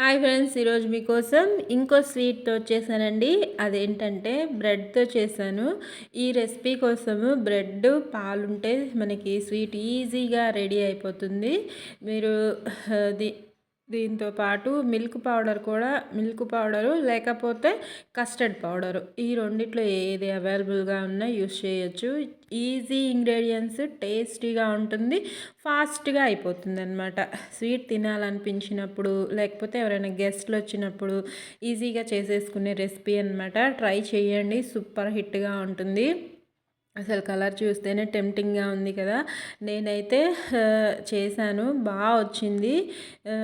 Hi friends ఈరోజు మీకోసం ఇంకో స్వీట్తో చేశానండి. అదేంటంటే బ్రెడ్తో చేశాను. ఈ రెసిపీ కోసము బ్రెడ్ పాలుంటే మనకి స్వీట్ ఈజీగా రెడీ అయిపోతుంది. మీరు దీంతో పాటు మిల్క్ పౌడర్ కూడా మిల్క్ పౌడరు లేకపోతే కస్టర్డ్ పౌడరు. ఈ రెండిట్లో ఏది అవైలబుల్గా ఉన్నా యూస్ చేయొచ్చు. ఈజీ ఇంగ్రీడియంట్స్ టేస్టీగా ఉంటుంది ఫాస్ట్గా అయిపోతుంది అనమాట స్వీట్ తినాలనిపించినప్పుడు లేకపోతే ఎవరైనా గెస్ట్లు వచ్చినప్పుడు ఈజీగా చేసేసుకునే రెసిపీ అనమాట ట్రై చేయండి సూపర్ హిట్గా ఉంటుంది. అసలు కలర్ చూస్తేనే టెంప్టింగ్గా ఉంది కదా. నేనైతే చేశాను. బాగా వచ్చింది.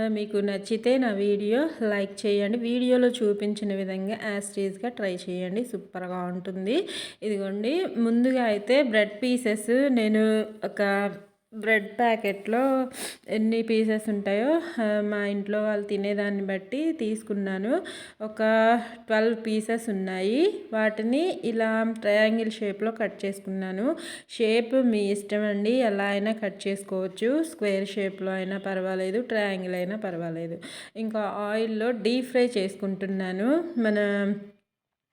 మీకు నచ్చితే నా వీడియో లైక్ చేయండి. వీడియోలో చూపించిన విధంగా యాస్టీజ్గా ట్రై చేయండి. సూపర్గా ఉంటుంది. ఇదిగోండి. ముందుగా అయితే బ్రెడ్ పీసెస్ నేను ఒక బ్రెడ్ ప్యాకెట్లో ఎన్ని పీసెస్ ఉంటాయో మా ఇంట్లో వాళ్ళు తినేదాన్ని బట్టి తీసుకున్నాను. ఒక ట్వెల్వ్ పీసెస్ ఉన్నాయి. వాటిని ఇలా ట్రయాంగిల్ షేప్లో కట్ చేసుకున్నాను. షేప్ మీ ఇష్టం అండి ఎలా అయినా కట్ చేసుకోవచ్చు. స్క్వేర్ షేప్లో అయినా పర్వాలేదు ట్రయాంగిల్ అయినా పర్వాలేదు. ఇంకా ఆయిల్లో డీప్ ఫ్రై చేసుకుంటున్నాను. మన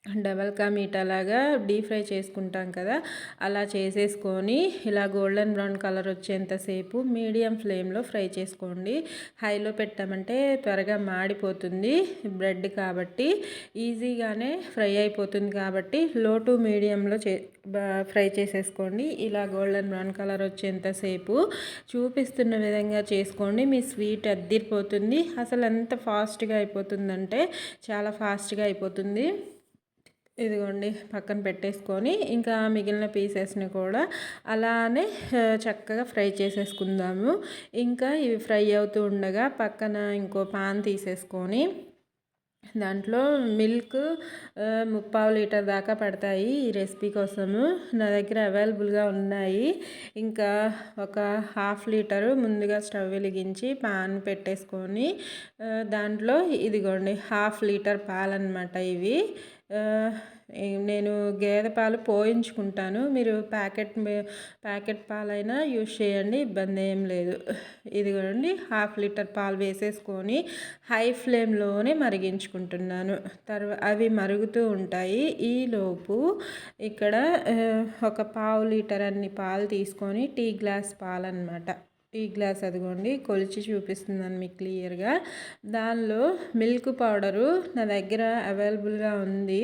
డబల్ కా మీట్ అలాగా డీప్ ఫ్రై చేసుకుంటాం కదా అలా చేసేసుకొని ఇలా గోల్డెన్ బ్రౌన్ కలర్ వచ్చేంతసేపు మీడియం ఫ్లేమ్లో ఫ్రై చేసుకోండి. హైలో పెట్టామంటే త్వరగా మాడిపోతుంది బ్రెడ్ కాబట్టి ఈజీగానే ఫ్రై అయిపోతుంది కాబట్టి లో టు మీడియంలో చే ఫ్రై చేసేసుకోండి. ఇలా గోల్డెన్ బ్రౌన్ కలర్ వచ్చేంతసేపు చూపిస్తున్న విధంగా చేసుకోండి. మీ స్వీట్ అద్దిరిపోతుంది. అసలు ఎంత ఫాస్ట్గా అయిపోతుందంటే చాలా ఫాస్ట్గా అయిపోతుంది. ఇదిగోండి పక్కన పెట్టేసుకొని ఇంకా మిగిలిన పీసెస్ని కూడా అలానే చక్కగా ఫ్రై చేసేసుకుందాము. ఇంకా ఇవి ఫ్రై అవుతూ ఉండగా పక్కన ఇంకో పాన్ తీసేసుకొని దాంట్లో మిల్క్ ముప్పావు లీటర్ దాకా పడతాయి ఈ రెసిపీ కోసము. నా దగ్గర అవైలబుల్గా ఉన్నాయి. ఇంకా ఒక హాఫ్ లీటరు ముందుగా స్టవ్ వెలిగించి పాన్ పెట్టేసుకొని దాంట్లో ఇదిగోండి హాఫ్ లీటర్ పాలన్నమాట ఇవి. నేను గేదె పాలు పోయించుకుంటాను. మీరు ప్యాకెట్ ప్యాకెట్ పాలైనా యూజ్ చేయండి ఇబ్బంది ఏం లేదు. ఇదిగోండి హాఫ్ లీటర్ పాలు వేసేసుకొని హై ఫ్లేమ్లోనే మరిగించుకుంటున్నాను. తర్వా అవి మరుగుతూ ఉంటాయి. ఈలోపు ఇక్కడ ఒక పావు లీటర్ అన్ని పాలు తీసుకొని టీ గ్లాస్ పాలు అనమాట టీ గ్లాస్ అదిగోండి కొలిచి చూపిస్తున్నాను మీకు క్లియర్గా. దానిలో మిల్క్ పౌడరు నా దగ్గర అవైలబుల్గా ఉంది.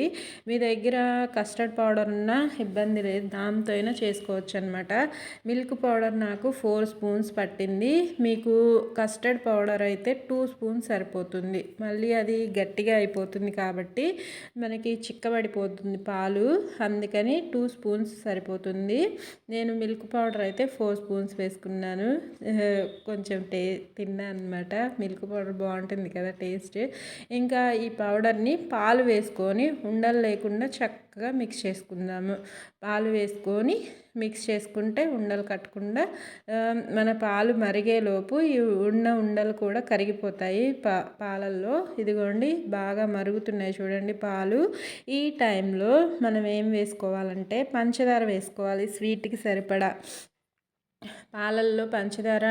మీ దగ్గర కస్టర్డ్ పౌడర్ ఉన్న ఇబ్బంది లేదు దాంతో అయినా చేసుకోవచ్చు అనమాట మిల్క్ పౌడర్ నాకు ఫోర్ స్పూన్స్ పట్టింది. మీకు కస్టర్డ్ పౌడర్ అయితే టూ స్పూన్స్ సరిపోతుంది. మళ్ళీ అది గట్టిగా అయిపోతుంది కాబట్టి మనకి చిక్కబడిపోతుంది పాలు. అందుకని టూ స్పూన్స్ సరిపోతుంది. నేను మిల్క్ పౌడర్ అయితే ఫోర్ స్పూన్స్ వేసుకున్నాను. కొంచెం టే తిన్నా అనమాట మిల్క్ పౌడర్ బాగుంటుంది కదా టేస్ట్. ఇంకా ఈ పౌడర్ని పాలు వేసుకొని ఉండలు లేకుండా చక్కగా మిక్స్ చేసుకుందాము. పాలు వేసుకొని మిక్స్ చేసుకుంటే ఉండలు కట్టకుండా మన పాలు మరిగేలోపు ఈ ఉన్న ఉండలు కూడా కరిగిపోతాయి పా పాలల్లో. ఇదిగోండి బాగా మరుగుతున్నాయి చూడండి పాలు. ఈ టైంలో మనం ఏం వేసుకోవాలంటే పంచదార వేసుకోవాలి స్వీట్కి సరిపడా. పాలల్లో పంచదార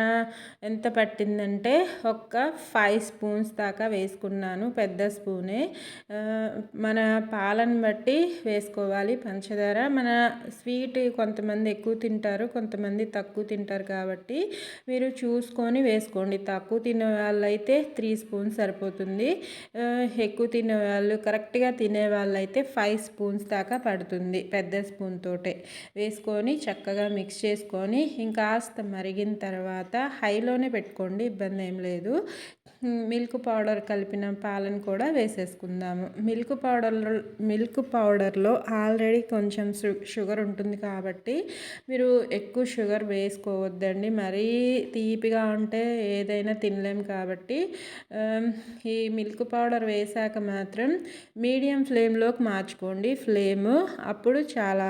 ఎంత పట్టిందంటే ఒక్క ఫైవ్ స్పూన్స్ దాకా వేసుకున్నాను పెద్ద స్పూనే. మన పాలను బట్టి వేసుకోవాలి పంచదార. మన స్వీట్ కొంతమంది ఎక్కువ తింటారు కొంతమంది తక్కువ తింటారు కాబట్టి మీరు చూసుకొని వేసుకోండి. తక్కువ తినే వాళ్ళైతే త్రీ స్పూన్స్ సరిపోతుంది. ఎక్కువ తినే వాళ్ళు కరెక్ట్గా తినే వాళ్ళైతే ఫైవ్ స్పూన్స్ దాకా పడుతుంది పెద్ద స్పూన్ తోటే. వేసుకొని చక్కగా మిక్స్ చేసుకొని ఇంకా కాస్త మరిగిన తర్వాత హైలోనే పెట్టుకోండి ఇబ్బంది ఏం లేదు. మిల్క్ పౌడర్ కలిపిన పాలను కూడా వేసేసుకుందాము. మిల్క్ పౌడర్లో మిల్క్ పౌడర్లో ఆల్రెడీ కొంచెం షుగర్ ఉంటుంది కాబట్టి మీరు ఎక్కువ షుగర్ వేసుకోవద్దండి. మరీ తీపిగా ఉంటే ఏదైనా తినలేం కాబట్టి ఈ మిల్క్ పౌడర్ వేసాక మాత్రం మీడియం ఫ్లేమ్లోకి మార్చుకోండి. ఫ్లేమ్ అప్పుడు చాలా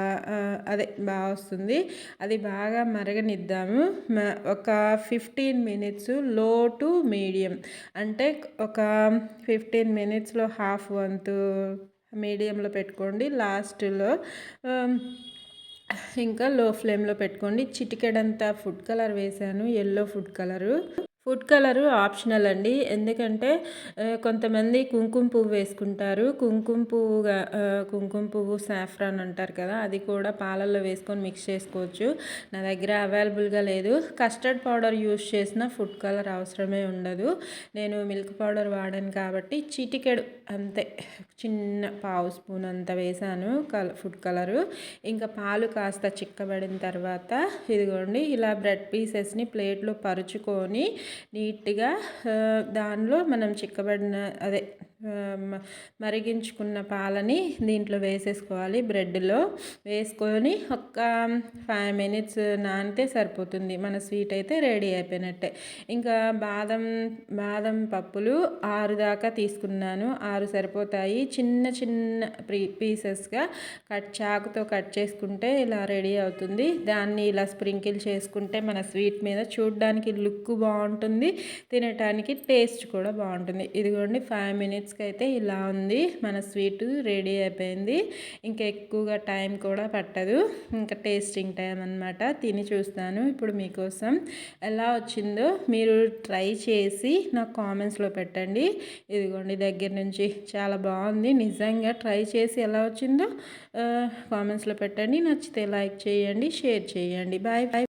అదే బాగా వస్తుంది. అది బాగా మరగని మరగనిద్దాము ఒక ఫిఫ్టీన్ మినిట్స్లో టు మీడియం అంటే ఒక ఫిఫ్టీన్ మినిట్స్లో హాఫ్ వంతు మీడియంలో పెట్టుకోండి. లాస్ట్లో um, ఇంకా లో ఫ్లేమ్లో పెట్టుకోండి. చిటికెడంతా ఫుడ్ కలర్ వేసాను yellow food colour food colour optional అండి. ఎందుకంటే కొంతమంది కుంకుమ పువ్వు వేసుకుంటారు. కుంకుమ పువ్వుగా కుంకుమ పువ్వు సాఫ్రాన్ అంటారు కదా అది కూడా పాలల్లో వేసుకొని మిక్స్ చేసుకోవచ్చు. నా దగ్గర అవైలబుల్గా లేదు. కస్టర్డ్ పౌడర్ యూస్ చేసిన ఫుడ్ కలర్ అవసరమే ఉండదు. నేను మిల్క్ పౌడర్ వాడాను కాబట్టి చిటికెడు అంతే. చిన్న పావు స్పూన్ అంత వేసాను కల ఫుడ్ కలరు. ఇంకా పాలు కాస్త చిక్కబడిన తర్వాత ఇదిగోండి ఇలా బ్రెడ్ పీసెస్ని ప్లేట్లో పరుచుకొని నీట్గా దానిలో మనం చిక్కబడిన అదే మరిగించుకున్న పాలని దీంట్లో వేసేసుకోవాలి బ్రెడ్లో. వేసుకొని ఒక ఫైవ్ మినిట్స్ నానితే సరిపోతుంది. మన స్వీట్ అయితే రెడీ అయిపోయినట్టే. ఇంకా బాదం బాదం పప్పులు ఆరు దాకా తీసుకున్నాను. ఆరు సరిపోతాయి. చిన్న చిన్న పీసెస్గా కట్ చాకుతో కట్ చేసుకుంటే ఇలా రెడీ అవుతుంది. దాన్ని ఇలా స్ప్రింకిల్ చేసుకుంటే మన స్వీట్ మీద చూడడానికి లుక్ బాగుంటుంది. తినటానికి టేస్ట్ కూడా బాగుంటుంది. ఇదిగోండి ఫైవ్ మినిట్స్ మినిట్స్కి అయితే ఇలా ఉంది. మన స్వీట్ రెడీ అయిపోయింది. ఇంకా ఎక్కువగా టైం కూడా పట్టదు. ఇంకా టేస్టింగ్ టైం అనమాట తిని చూస్తాను ఇప్పుడు మీకోసం. ఎలా వచ్చిందో మీరు ట్రై చేసి నాకు కామెంట్స్లో పెట్టండి. ఇదిగోండి దగ్గర నుంచి చాలా బాగుంది. నిజంగా ట్రై చేసి ఎలా వచ్చిందో కామెంట్స్లో పెట్టండి. నచ్చితే లైక్ చేయండి షేర్ చేయండి. Bye bye.